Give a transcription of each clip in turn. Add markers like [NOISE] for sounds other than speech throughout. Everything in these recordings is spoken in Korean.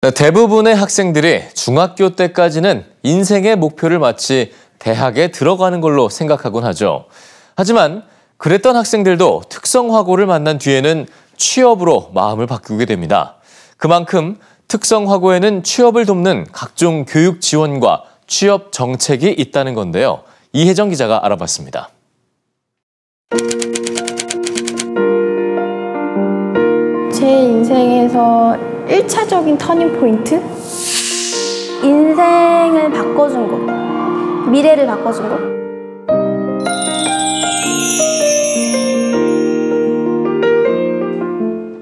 네, 대부분의 학생들이 중학교 때까지는 인생의 목표를 마치 대학에 들어가는 걸로 생각하곤 하죠. 하지만 그랬던 학생들도 특성화고를 만난 뒤에는 취업으로 마음을 바꾸게 됩니다. 그만큼 특성화고에는 취업을 돕는 각종 교육 지원과 취업 정책이 있다는 건데요. 이혜정 기자가 알아봤습니다. 제 인생에서 1차적인 터닝 포인트? 인생을 바꿔준 거. 미래를 바꿔준 거.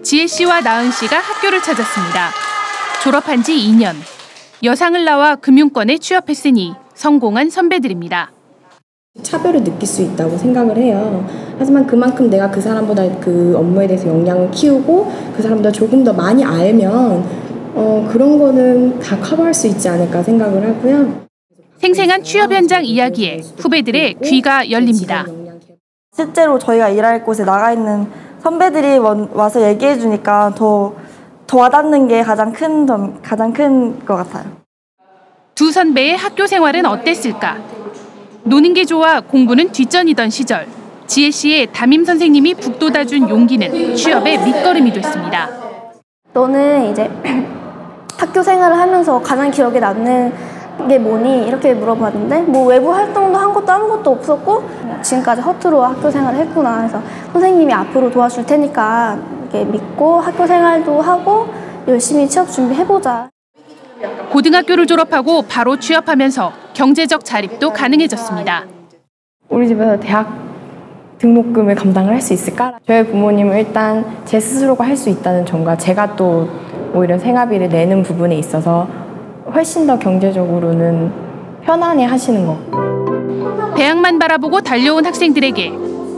지혜 씨와 나은 씨가 학교를 찾았습니다. 졸업한 지 2년. 여상을 나와 금융권에 취업했으니 성공한 선배들입니다. 차별을 느낄 수 있다고 생각을 해요. 하지만 그만큼 내가 그 사람보다 그 업무에 대해서 역량을 키우고 그 사람보다 조금 더 많이 알면 어, 그런 거는 다 커버할 수 있지 않을까 생각을 하고요. 생생한 취업 현장 이야기에 후배들의 귀가 열립니다. 실제로 저희가 일할 곳에 나가 있는 선배들이 와서 얘기해 주니까 더, 더 와닿는 게 가장 큰 점, 가장 큰 것 같아요. 두 선배의 학교 생활은 어땠을까? 노는 게 좋아 공부는 뒷전이던 시절. 지혜 씨의 담임 선생님이 북돋아준 용기는 취업의 밑거름이 됐습니다. 너는 이제 [CLEARS THROAT] 학교 생활을 하면서 가장 기억에 남는 게 뭐니? 이렇게 물어봤는데 뭐 외부 활동도 한 것도 아무것도 없었고 지금까지 허투루 학교 생활을 했구나 해서 선생님이 앞으로 도와줄 테니까 이렇게 믿고 학교 생활도 하고 열심히 취업 준비해보자. 고등학교를 졸업하고 바로 취업하면서 경제적 자립도 가능해졌습니다. 우리 집에서 대학 등록금을 감당을 할 수 있을까? 저희 부모님은 일단 제 스스로가 할 수 있다는 점과 제가 또 오히려 생활비를 내는 부분에 있어서 훨씬 더 경제적으로는 편안해 하시는 거. 대학만 바라보고 달려온 학생들에게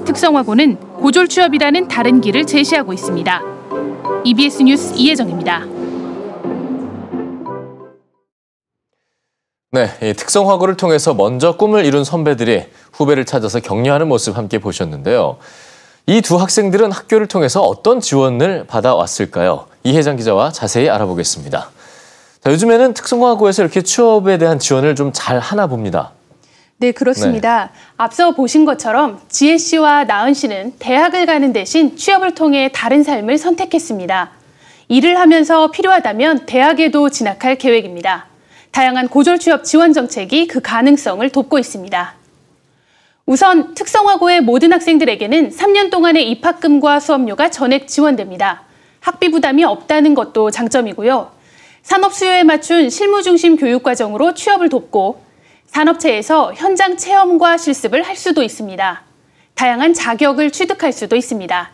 특성화고는 고졸 취업이라는 다른 길을 제시하고 있습니다. EBS 뉴스 이혜정입니다. 네, 특성화고를 통해서 먼저 꿈을 이룬 선배들이 후배를 찾아서 격려하는 모습 함께 보셨는데요. 이 두 학생들은 학교를 통해서 어떤 지원을 받아왔을까요? 이혜정 기자와 자세히 알아보겠습니다. 자, 요즘에는 특성화고에서 이렇게 취업에 대한 지원을 좀 잘 하나 봅니다. 네, 그렇습니다. 네. 앞서 보신 것처럼 지혜 씨와 나은 씨는 대학을 가는 대신 취업을 통해 다른 삶을 선택했습니다. 일을 하면서 필요하다면 대학에도 진학할 계획입니다. 다양한 고졸 취업 지원 정책이 그 가능성을 돕고 있습니다. 우선 특성화고의 모든 학생들에게는 3년 동안의 입학금과 수업료가 전액 지원됩니다. 학비 부담이 없다는 것도 장점이고요. 산업 수요에 맞춘 실무 중심 교육 과정으로 취업을 돕고 산업체에서 현장 체험과 실습을 할 수도 있습니다. 다양한 자격을 취득할 수도 있습니다.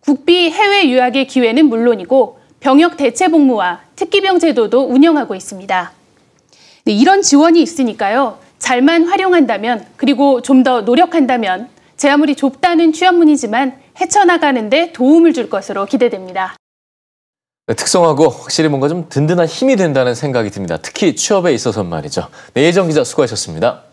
국비 해외 유학의 기회는 물론이고 병역 대체 복무와 특기병 제도도 운영하고 있습니다. 네, 이런 지원이 있으니까요. 잘만 활용한다면 그리고 좀 더 노력한다면 제 아무리 좁다는 취업문이지만 헤쳐나가는 데 도움을 줄 것으로 기대됩니다. 네, 특성하고 확실히 뭔가 좀 든든한 힘이 된다는 생각이 듭니다. 특히 취업에 있어서 말이죠. 네, 예정 기자 수고하셨습니다.